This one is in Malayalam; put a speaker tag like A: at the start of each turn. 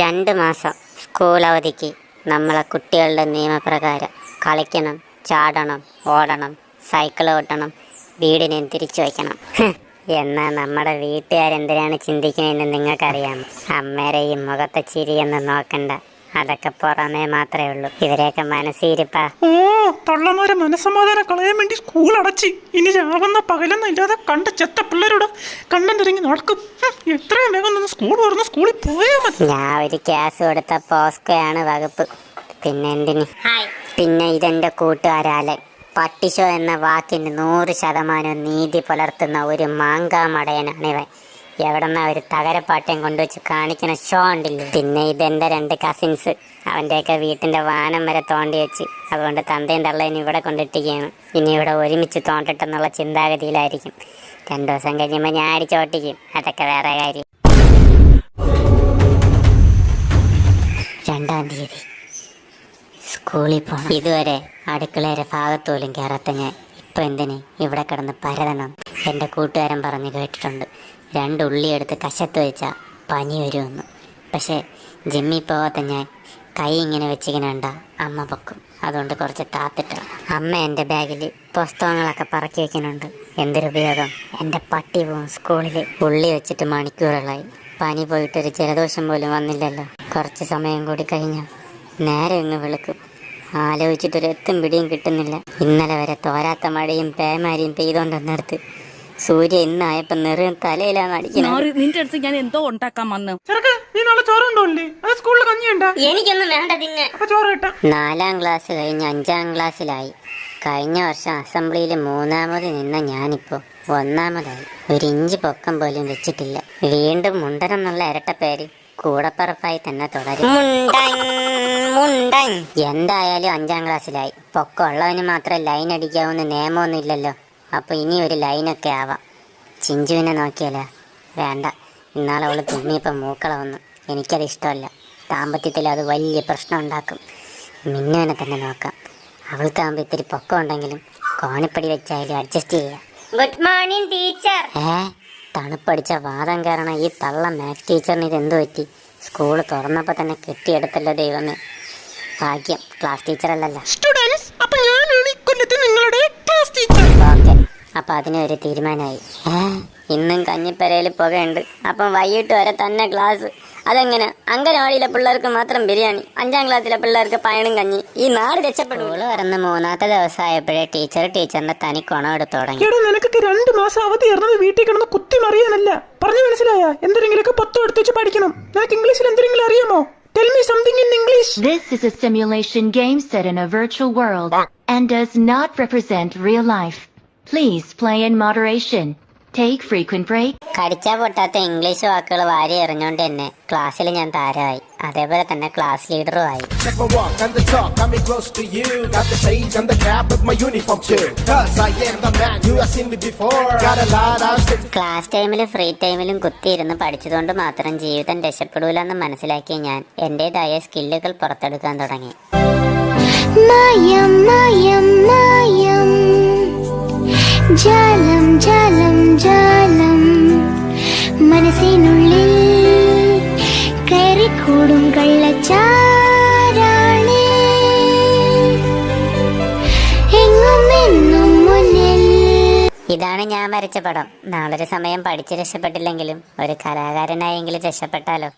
A: രണ്ട് മാസം സ്കൂൾ അവധിക്ക് നമ്മളെ കുട്ടികളുടെ നിയമപ്രകാരം കളിക്കണം ചാടണം ഓടണം സൈക്കിൾ ഓട്ടണം വീടിനെ തിരിച്ചു വയ്ക്കണം. എന്നാൽ എന്നാ നമ്മുടെ വീട്ടുകാരെന്തിനാണ് ചിന്തിക്കുന്നതെന്ന് നിങ്ങൾക്കറിയാം അമ്മേരെ ഈ മുഖത്തെ ചിരിയൊന്നും നോക്കണ്ട. അതൊക്കെ പുറമേ മാത്രമേ ഉള്ളൂ. ഇവരെയൊക്കെ മനസ്സിരിപ്പാ.
B: ഓ തള്ളമാരെ മനസ്സമാധാനം കളയാൻ വേണ്ടി സ്കൂൾ അടച്ചി. ഇനി രാവുന്ന പകലൊന്നും ഇല്ലാതെ കണ്ട ചെത്ത പിള്ളേരോട് കണ്ടെന്നിറങ്ങി നടക്കും. ഹും, എത്രയും വേഗം നിന്ന് സ്കൂൾ തുറന്ന് സ്കൂളിൽ പോയാൽ മതി.
A: ഞാൻ ഒരു ക്യാസ് കൊടുത്ത പോസ്കോയാണ് വകുപ്പ്. പിന്നെ എന്തിന്? പിന്നെ ഇതെന്റെ കൂട്ടുകാരാലെ. പട്ടിഷോ എന്ന വാക്കിന് നൂറ് ശതമാനം നീതി പുലർത്തുന്ന ഒരു മാങ്കാമടയനാണ് ഇവൻ. എവിടെന്നാ ഒരു തകരപ്പാട്ടയും കൊണ്ടുവച്ച് കാണിക്കുന്ന ഷോ ഉണ്ടില്ലേ പിന്നെ ഇതെന്റെ രണ്ട് കസിൻസ് അവന്റെയൊക്കെ വീട്ടിന്റെ വാനം വരെ തോണ്ടി വെച്ച്. അതുകൊണ്ട് തന്തയും തള്ളയും ഇവിടെ കൊണ്ടിട്ടിരിക്കുകയാണ്. ഇനി ഇവിടെ ഒരുമിച്ച് തോണ്ടിട്ടെന്നുള്ള ചിന്താഗതിയിലായിരിക്കും. രണ്ടു ദിവസം കഴിയുമ്പോൾ ഞാൻ അടിച്ചോട്ടിക്കും. അതൊക്കെ വേറെ കാര്യം. രണ്ടാം തീയതി സ്കൂളിൽ പോകണം ഇതുവരെ അടുക്കളയുടെ ഭാഗത്തോലും കയറാത്ത ഞാൻ. ഇപ്പൊ എന്തിന്? ഇവിടെ കിടന്ന് പരതണം. എന്റെ കൂട്ടുകാരൻ പറഞ്ഞ് കേട്ടിട്ടുണ്ട്. രണ്ട് ഉള്ളി എടുത്ത് കശത്ത് വെച്ചാൽ പനി വരുമെന്ന്. പക്ഷേ ജിമ്മിൽ പോകാത്ത ഞാൻ കൈ ഇങ്ങനെ വെച്ചിങ്ങനെ ഉണ്ട അമ്മ പൊക്കും. അതുകൊണ്ട് കുറച്ച് താത്തിട്ട. അമ്മ എന്റെ ബാഗിൽ പുസ്തകങ്ങളൊക്കെ പറക്കി വെക്കുന്നുണ്ട്. എന്തൊരു ഉപയോഗം. എന്റെ പട്ടി പോവും സ്കൂളിൽ ഉള്ളി വെച്ചിട്ട് മണിക്കൂറുകളായി. പനി പോയിട്ടൊരു ജലദോഷം പോലും വന്നില്ലല്ലോ. കുറച്ച് സമയം കൂടി കഴിഞ്ഞാൽ നേരെ ഇങ്ങ് വിളിക്കും. ആലോചിച്ചിട്ടൊരു എത്തും പിടിയും കിട്ടുന്നില്ല. ഇന്നലെ വരെ തോരാത്ത മഴയും പേമാരിയും പെയ്തോണ്ടെന്നെടുത്ത് സൂര്യ ഇന്നായപ്പോ നിറയും തലയിലാണ് അടിക്കുന്നത്
C: നിന്റെ അടുത്ത് ഞാൻ എന്തോ ഉണ്ടാക്കാൻ വന്നു.
B: ചെറുക്ക് നീ നാളെ അത് സ്കൂളിൽ കഞ്ഞിയുണ്ട.
A: എനിക്കൊന്നും വേണ്ട തിന്നെ നാലാം ക്ലാസ് കഴിഞ്ഞ് അഞ്ചാം ക്ലാസ്സിലായി. കഴിഞ്ഞ വർഷം അസംബ്ലിയിൽ മൂന്നാമത് നിന്ന ഞാനിപ്പോ ഒന്നാമതായി. ഒരു ഇഞ്ച് പൊക്കം പോലും വെച്ചിട്ടില്ല. വീണ്ടും മുണ്ടൻ എന്നുള്ള ഇരട്ട പേര് കൂടപ്പറപ്പായി തന്നെ തുടരും. എന്തായാലും അഞ്ചാം ക്ലാസ്സിലായി. പൊക്കമുള്ളവന് മാത്രം ലൈൻ അടിക്കാവുന്ന നിയമമൊന്നും ഇല്ലല്ലോ അപ്പൊ ഇനി ഒരു ലൈനൊക്കെ ആവാം. ചിഞ്ചുവിനെ നോക്കിയാലോ? വേണ്ട. ഇന്നാളെ അവൾ തുമ്മിയപ്പോൾ മൂക്കള വന്നു. എനിക്കത് ഇഷ്ടമല്ല. ദാമ്പത്യത്തിൽ അത് വലിയ പ്രശ്നം ഉണ്ടാക്കും. മിന്നുവിനെ തന്നെ നോക്കാം. അവൾക്കാകുമ്പോൾ ഇത്തിരി പൊക്കം ഉണ്ടെങ്കിലും കോണിപ്പടി വെച്ചായാലും അഡ്ജസ്റ്റ് ചെയ്യാം. ഗുഡ് മോർണിംഗ് ടീച്ചർ ഏ? തണുപ്പടിച്ച വാദം കാരണം ഈ തള്ള മാത്സ് ടീച്ചറിന് ഇത് എന്തു പറ്റി? സ്കൂൾ തുറന്നപ്പോൾ തന്നെ കെട്ടിയെടുത്തല്ലോ ദൈവമേ. ഭാഗ്യം. ക്ലാസ് ടീച്ചറല്ലല്ലോ
B: അപ്പൊ
A: ഒരു തീരുമാനമായി. ഇന്നും കഞ്ഞിപ്പരയിൽ പുകയുണ്ട്. അപ്പം വൈകിട്ട് വരെ തന്നെ ക്ലാസ് അതെങ്ങനെ? അങ്കനവാടിയിലെ പിള്ളേർക്ക് മാത്രം ബിരിയാണി അഞ്ചാം ക്ലാസ്സിലെ പിള്ളേർക്ക് പയണും കഞ്ഞി. ഈ നാട് രക്ഷപ്പെടും. വരുന്ന മൂന്നാമത്തെ ദിവസമായപ്പോഴേ ടീച്ചർ ടീച്ചറിന്റെ തനി കുണം എടുത്തു തുടങ്ങി.
B: എടാ നിനക്കൊക്കെ രണ്ട് മാസം അവധി ഇറന്നത് വീട്ടിൽ കിടന്ന് കുത്തി മറിയാനല്ല. പറഞ്ഞു മനസ്സിലായ? എന്തെങ്കിലുമൊക്കെ പത്തോ എടുത്ത് വെച്ച് പഠിക്കണം. നിനക്ക് ഇംഗ്ലീഷിൽ എന്തെങ്കിലും അറിയാമോ? Tell me something in English.
D: This is a simulation game set in a virtual world and does not represent real life. Please play in moderation. Take frequent breaks.
A: കടിച്ചാ പൊട്ടാത്ത ഇംഗ്ലീഷ് വാക്കുകൾ വാരി എറിഞ്ഞോണ്ട് തന്നെ ക്ലാസ്സിൽ ഞാൻ താരമായി അതേപോലെ തന്നെ ക്ലാസ് ലീഡറും ആയി
E: Check my walk and the talk, got close to you. Got the shades and the cap with my uniform too. Cause I am the man, you have seen me before. Got a lot of shit.
A: Class ടൈമിലും ഫ്രീ ടൈമിലും കുത്തിയിരുന്ന് പഠിച്ചതുകൊണ്ട് മാത്രം ജീവിതം രക്ഷപ്പെടൂലെന്ന് മനസ്സിലാക്കിയ ഞാൻ എന്റെതായ സ്കില്ലുകൾ പുറത്തെടുക്കാൻ തുടങ്ങി
F: മായം മായം മായം ജാലം ജലം ജാലം. മനസ്സിനുള്ളിൽ കയറിക്കൂടും എന്നും മുന്നിൽ.
A: ഇതാണ് ഞാൻ വരച്ച പടം. നാളൊരു സമയം പഠിച്ച് രക്ഷപ്പെട്ടില്ലെങ്കിലും ഒരു കലാകാരനായെങ്കിലും രക്ഷപ്പെട്ടാലോ?